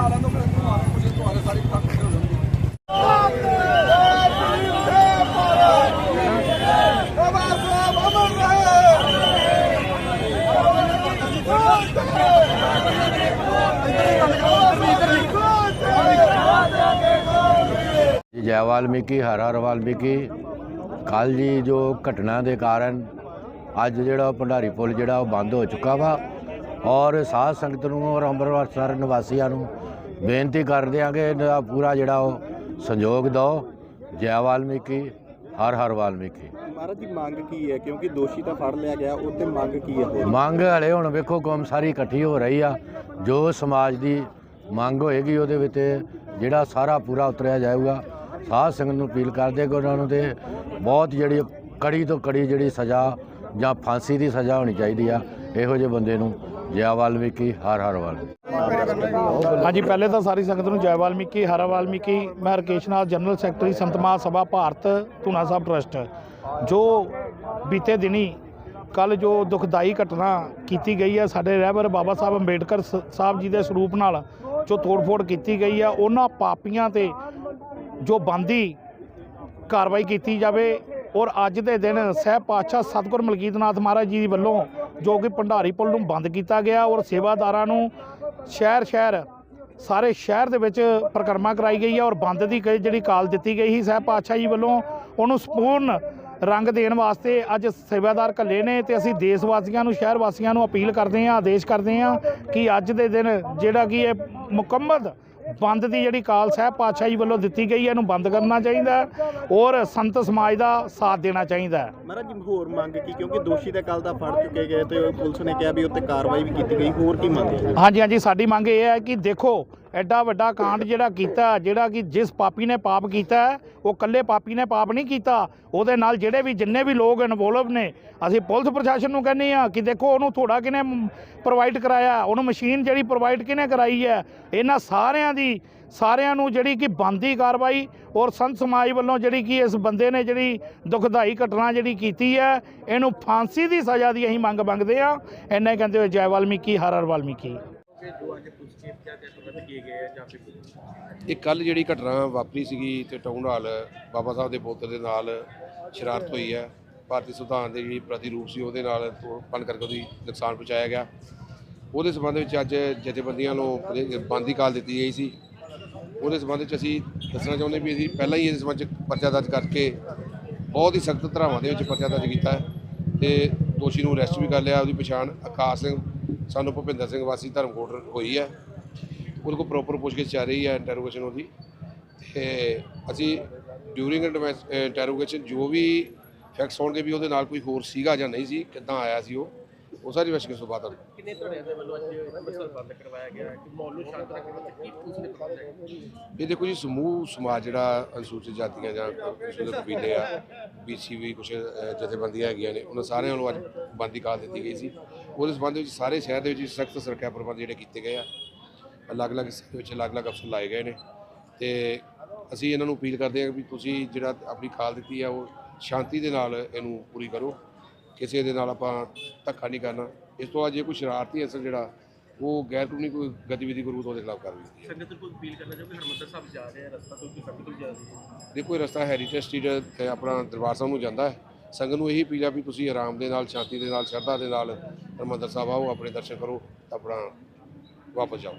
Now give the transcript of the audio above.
ਆ ਰਹੇ ਤੋਂ ਕਲੈਕਟਰ ਆ ਰਹੇ ਮੁਝੇ ਤੁਹਾਡੇ ਸਾਰੇ ਕੰਮ ਹੋ ਜਾਣਗੇ ਜੈ ਵਾਲਮੀਕੀ ਹਰ ਹਰ ਵਾਲਮੀਕੀ ਕੱਲ ਜੀ ਜੋ ਘਟਨਾ ਦੇ ਕਾਰਨ ਅੱਜ ਜਿਹੜਾ ਭੰਡਾਰੀ ਪੁਲ ਜਿਹੜਾ ਉਹ ਬੰਦ ਹੋ ਚੁੱਕਾ ਵਾ ਔਰ ਸਾਧ ਸੰਗਤ ਨੂੰ ਔਰ ਅੰਮ੍ਰਿਤਸਰ ਨਿਵਾਸੀਆਂ ਨੂੰ ਬੇਨਤੀ ਕਰਦੇ ਆ ਕਿ ਇਹਦਾ ਪੂਰਾ ਜਿਹੜਾ ਉਹ ਸੰਯੋਗ ਦਿਓ। ਜੈ ਵਾਲਮੀਕੀ ਹਰ ਹਰ ਵਾਲਮੀਕੀ। ਮਹਾਰਾਜ ਦੀ ਮੰਗ ਕੀ ਹੈ? ਕਿਉਂਕਿ ਦੋਸ਼ੀ ਤਾਂ ਫੜ ਲਿਆ ਗਿਆ ਉੱਤੇ ਮੰਗ ਕੀ ਹੈ ਮੰਗ ਹਲੇ ਹੁਣ ਵੇਖੋ ਕੌਮ ਸਾਰੀ ਇਕੱਠੀ ਹੋ ਰਹੀ ਆ। ਜੋ ਸਮਾਜ ਦੀ ਮੰਗ ਹੋਏਗੀ ਉਹਦੇ ਵਿੱਚ ਜਿਹੜਾ ਸਾਰਾ ਪੂਰਾ ਉਤਰਿਆ ਜਾਊਗਾ। ਸਾਧ ਸੰਗਤ ਨੂੰ ਅਪੀਲ ਕਰਦੇ ਕਿ ਉਹਨਾਂ ਨੂੰ ਤੇ ਬਹੁਤ ਜਿਹੜੀ ਕੜੀ ਤੋਂ ਕੜੀ ਜਿਹੜੀ ਸਜ਼ਾ ਜਾਂ ਫਾਂਸੀ ਦੀ ਸਜ਼ਾ ਹੋਣੀ ਚਾਹੀਦੀ ਆ ਇਹੋ ਜਿਹੇ ਬੰਦੇ ਨੂੰ ਜੈ ਵਾਲਮੀਕੀ ਹਰ ਹਰ ਵਾਲਮੀਕੀ ਹਾਂਜੀ, ਪਹਿਲੇ ਤਾਂ ਸਾਰੀ ਸੰਗਤ ਨੂੰ ਜੈ ਵਾਲਮੀਕੀ ਹਰ ਵਾਲਮੀਕੀ ਮੈਂ ਰਕੇਸ਼ ਨਾਥ ਜਨਰਲ ਸੈਕਟਰੀ, ਸੰਤ ਮਹਾਸਭਾ, ਭਾਰਤ ਧੂਨਾ ਸਾਹਿਬ ਟਰਸਟ। ਜੋ ਬੀਤੇ ਦਿਨੀ ਕੱਲ ਜੋ ਦੁਖਦਾਈ ਘਟਨਾ ਕੀਤੀ ਗਈ ਹੈ, ਸਾਡੇ ਰਹਿਬਰ ਬਾਬਾ ਸਾਹਿਬ ਅੰਬੇਡਕਰ ਸ- ਸਾਹਿਬ ਜੀ ਦੇ ਸਰੂਪ ਨਾਲ ਜੋ ਤੋੜਫੋੜ ਕੀਤੀ ਗਈ ਹੈ, ਉਹਨਾਂ ਪਾਪੀਆਂ ਤੇ ਜੋ ਬੰਦੀ ਕਾਰਵਾਈ ਕੀਤੀ ਜਾਵੇ ਔਰ ਅੱਜ ਦੇ ਦਿਨ ਸਹਿਬ ਪਾਤਸ਼ਾਹ ਸਤਿਗੁਰ ਮਲਕੀਤ ਨਾਥ ਮਹਾਰਾਜ ਜੀ ਵੱਲੋਂ ਜੋ ਕਿ ਭੰਡਾਰੀ ਪੁਲ ਨੂੰ ਬੰਦ ਕੀਤਾ ਗਿਆ ਔਰ ਸੇਵਾਦਾਰਾਂ ਨੂੰ ਸ਼ਹਿਰ ਸ਼ਹਿਰ, ਸਾਰੇ ਸ਼ਹਿਰ ਦੇ ਵਿੱਚ ਪ੍ਰਕਰਮਾ ਕਰਾਈ ਗਈ ਹੈ ਔਰ ਬੰਦ ਦੀ ਕ- ਜਿਹੜੀ ਕਾਲ ਦਿੱਤੀ ਗਈ ਸੀ ਸਹਿਬ ਪਾਤਸ਼ਾਹ ਜੀ ਵੱਲੋਂ, ਉਹਨੂੰ ਸੰਪੂਰਨ ਰੰਗ ਦੇਣ ਵਾਸਤੇ ਅੱਜ ਸੇਵਾਦਾਰ ਘੱਲੇ ਨੇ ਤੇ ਅਸੀਂ ਦੇਸ਼ ਵਾਸੀਆਂ ਨੂੰ ਸ਼ਹਿਰ ਵਾਸੀਆਂ ਨੂੰ ਅਪੀਲ ਕਰਦੇ ਹਾਂ, ਆਦੇਸ਼ ਕਰਦੇ ਹਾਂ ਕਿ ਅੱਜ ਦੇ ਦਿਨ ਜਿਹੜਾ ਕਿ ਇਹ ਮੁਕੰਮਲ ਬੰਦ ਦੀ ਜਿਹੜੀ ਕਾਲ ਸਾਹਿਬ ਪਾਤਸ਼ਾਹ ਵੱਲੋਂ ਦਿੱਤੀ ਗਈ ਹੈ ਇਹਨੂੰ ਬੰਦ ਕਰਨਾ ਚਾਹੀਦਾ ਔਰ ਸੰਤ ਸਮਾਜ ਦਾ ਸਾਥ ਦੇਣਾ ਚਾਹੀਦਾ ਮਹਾਰਾਜ ਜੀ ਹੋਰ ਮੰਗ ਕੀ? ਕਿਉਂਕਿ ਦੋਸ਼ੀ ਤਾਂ ਕੱਲ ਦਾ ਫੜ ਚੁੱਕੇ ਗਏ ਤੇ ਪੁਲਿਸ ਨੇ ਕਿਹਾ ਵੀ ਉੱਤੇ ਕਾਰਵਾਈ ਵੀ ਕੀਤੀ ਗਈ ਹੋਰ ਕੀ ਮੰਗ ਹੈ? ਹਾਂਜੀ ਹਾਂਜੀ ਸਾਡੀ ਮੰਗ ਇਹ ਹੈ ਕਿ ਦੇਖੋ ਐਡਾ ਵੱਡਾ ਕਾਂਡ ਜਿਹੜਾ ਕੀਤਾ, ਜਿਹੜਾ ਕਿ ਜਿਸ ਪਾਪੀ ਨੇ ਪਾਪ ਕੀਤਾ, ਉਹ ਕੱਲੇ ਪਾਪੀ ਨੇ ਪਾਪ ਨਹੀਂ ਕੀਤਾ, ਉਹਦੇ ਨਾਲ ਜਿਹੜੇ ਵੀ ਜਿੰਨੇ ਵੀ ਲੋਕ ਇਨਵੋਲਵ ਨੇ, ਅਸੀਂ ਪੁਲਿਸ ਪ੍ਰਸ਼ਾਸਨ ਨੂੰ ਕਹਿੰਦੇ ਆ ਕਿ ਦੇਖੋ ਉਹਨੂੰ ਥੋੜਾ ਕਿਨੇ ਪ੍ਰੋਵਾਈਡ ਕਰਾਇਆ, ਉਹਨੂੰ ਮਸ਼ੀਨ ਜਿਹੜੀ ਪ੍ਰੋਵਾਈਡ ਕਿਨੇ ਕਰਾਈ ਹੈ, ਇਹਨਾਂ ਸਾਰਿਆਂ ਦੀ, ਸਾਰਿਆਂ ਨੂੰ ਜਿਹੜੀ ਕਿ ਬੰਦੀ ਕਾਰਵਾਈ ਔਰ ਸੰਤ ਸਮਾਜ ਵੱਲੋਂ ਜਿਹੜੀ ਕਿ ਇਸ ਬੰਦੇ ਨੇ ਜਿਹੜੀ ਦੁਖਦਾਈ ਘਟਨਾ ਜਿਹੜੀ ਕੀਤੀ ਹੈ, ਇਹਨੂੰ ਫਾਂਸੀ ਦੀ ਸਜ਼ਾ ਦੀ ਅਸੀਂ ਮੰਗ ਮੰਗਦੇ ਆ ਇੰਨਾ ਕਹਿੰਦੇ ਹੋਏ ਜੈ ਵਾਲਮੀਕੀ, ਹਰ ਹਰ ਵਾਲਮੀਕੀ। ਇਹ ਕੱਲ ਜਿਹੜੀ ਘਟਨਾ ਵਾਪਰੀ ਸੀਗੀ ਤੇ ਟਾਊਨ ਹਾਲ ਬਾਬਾ ਸਾਹਿਬ ਦੇ ਪੁੱਤਰ ਦੇ ਨਾਲ ਸ਼ਰਾਰਤ ਹੋਈ ਹੈ। ਭਾਰਤੀ ਸੰਵਿਧਾਨ ਦੇ ਜਿਹੜੀ ਪ੍ਰਤੀਰੂਪ ਸੀ, ਉਹਦੇ ਨਾਲ ਤੋੜਪਣ ਕਰਕੇ ਉਹਦੀ ਨੁਕਸਾਨ ਪਹੁੰਚਾਇਆ ਗਿਆ। ਉਹਦੇ ਸੰਬੰਧ ਵਿੱਚ ਅੱਜ ਜਥੇਬੰਦੀਆਂ ਨੂੰ ਬੰਦ ਕਾਲ ਦਿੱਤੀ ਗਈ ਸੀ। ਉਹਦੇ ਸੰਬੰਧ ਵਿੱਚ ਅਸੀਂ ਦੱਸਣਾ ਚਾਹੁੰਦੇ ਵੀ ਅਸੀਂ ਪਹਿਲਾਂ ਹੀ ਇਸ ਸੰਬੰਧ 'ਚ ਪਰਚਾ ਦਰਜ ਕਰਕੇ ਬਹੁਤ ਹੀ ਸਖਤ ਧਾਰਾਵਾਂ ਦੇ ਵਿੱਚ ਪਰਚਾ ਦਰਜ ਕੀਤਾ ਹੈ ਤੇ ਦੋਸ਼ੀ ਨੂੰ ਅਰੈਸਟ ਵੀ ਕਰ ਲਿਆ, ਉਹਦੀ ਪਛਾਣ ਆਕਾਸ਼ ਸਿੰਘ ਸਾਨੂੰ ਭੁਪਿੰਦਰ ਸਿੰਘ ਵਾਸੀ ਧਰਮਕੋਟ ਹੋਈ ਹੈ। ਉਹਦੇ ਕੋਲ ਪ੍ਰੋਪਰ ਪੁੱਛਗਿੱਛ ਚੱਲ ਰਹੀ ਹੈ ਇੰਟਰੋਗੇਸ਼ਨ ਉਹਦੀ। ਤੇ ਅਸੀਂ ਡਿਊਰਿੰਗ ਇੰਟਰੋਗੇਸ਼ਨ ਜੋ ਵੀ ਫੈਕਟਸ ਹੋਣਗੇ ਵੀ ਉਹਦੇ ਨਾਲ ਕੋਈ ਹੋਰ ਸੀਗਾ ਜਾਂ ਨਹੀਂ ਸੀ ਕਿੱਦਾਂ ਆਇਆ ਸੀ ਉਹ ਉਹ ਸਾਰੀ ਵਸ਼ਕੇ ਤੋਂ ਬਾਅਦ ਤੁਹਾਨੂੰ ਕਿੰਨੇ ਧੜਿਆਂ ਦੇ ਵੱਲੋਂ ਅੱਜ ਅੰਮ੍ਰਿਤਸਰ ਬੰਦ ਕਰਵਾਇਆ ਗਿਆ ਕਿ ਮਾਹੌਲ ਨੂੰ ਸ਼ਾਂਤ ਰੱਖਣ ਵਾਸਤੇ ਕੀ ਪੁਲਿਸ ਨੇ ਪ੍ਰਬੰਧ ਇਹ ਦੇਖੋ ਜੀ ਸਮੂਹ ਸਮਾਜ ਜਿਹੜਾ ਅਨੁਸੂਚਿਤ ਜਾਤੀਆਂ ਜਾਂ ਦੇ ਕਬੀਲੇ ਆ ਬੀਸੀ ਵੀ ਕੁਝ ਜਥੇਬੰਦੀਆਂ ਹੈਗੀਆਂ ਨੇ ਉਹਨਾਂ ਸਾਰਿਆਂ ਨੂੰ ਅੱਜ ਬੰਦੀ ਕਾਲ ਦਿੱਤੀ ਗਈ ਸੀ। ਉਹਦੇ ਸੰਬੰਧ ਵਿੱਚ ਸਾਰੇ ਸ਼ਹਿਰ ਦੇ ਵਿੱਚ ਸਖਤ ਸੁਰੱਖਿਆ ਪ੍ਰਬੰਧ ਜਿਹੜੇ ਕੀਤੇ ਗਏ ਆ। ਅਲੱਗ-ਅਲੱਗ ਹਿੱਸਿਆਂ ਦੇ ਵਿੱਚ ਅਲੱਗ-ਅਲੱਗ ਅਫਸਰ ਲਾਏ ਗਏ ਨੇ। ਤੇ ਅਸੀਂ ਇਹਨਾਂ ਨੂੰ ਅਪੀਲ ਕਰਦੇ ਹਾਂ ਵੀ ਤੁਸੀਂ ਜਿਹੜਾ ਆਪਣੀ ਕਾਲ ਦਿੱਤੀ ਆ ਉਹ ਸ਼ਾਂਤੀ ਦੇ ਨਾਲ ਇਹਨੂੰ ਪੂਰੀ ਕਰੋ। ਕਿਸੇ ਦੇ ਨਾਲ ਆਪਾਂ ਧੱਕਾ ਨਹੀਂ ਕਰਨਾ। ਇਸ ਤੋਂ ਬਾਅਦ ਜੇ ਕੋਈ ਸ਼ਰਾਰਤੀ ਅਸਰ ਜਿਹੜਾ ਉਹ ਗੈਰ ਕਾਨੂੰਨੀ ਕੋਈ ਗਤੀਵਿਧੀ ਕਰੂ ਤਾਂ ਉਹਦੇ ਖਿਲਾਫ ਕਾਰਵਾਈ ਕੀਤੀ ਜਾਵੇ ਸੰਗਤ ਨੂੰ ਅਪੀਲ ਕਰਨਾ ਚਾਹੁੰਦੇ ਹਰਮੰਦਰ ਸਾਹਿਬ ਜਾ ਰਹੇ ਆ ਰਸਤਾ ਤੋਂ ਕਿ ਸੰਗਤ ਵੀ ਜਾ ਰਹੀ ਹੈ? ਦੇਖੋ ਇਹ ਰਸਤਾ ਹੈਰੀਟੇਜ ਸਟਰੀਟ ਤੇ ਆਪਣਾ ਦਰਬਾਰ ਸਾਹਿਬ ਨੂੰ ਜਾਂਦਾ ਹੈ। ਸੰਗਤ ਨੂੰ ਇਹੀ ਅਪੀਲ ਆ ਵੀ ਤੁਸੀਂ ਆਰਾਮ ਦੇ ਨਾਲ ਸ਼ਾਂਤੀ ਦੇ ਨਾਲ ਸ਼ਰਧਾ ਦੇ ਨਾਲ ਹਰਿਮੰਦਰ ਸਾਹਿਬ ਆਓ ਆਪਣੇ ਦਰਸ਼ਨ ਕਰੋ ਆਪਣਾ ਵਾਪਸ ਜਾਓ।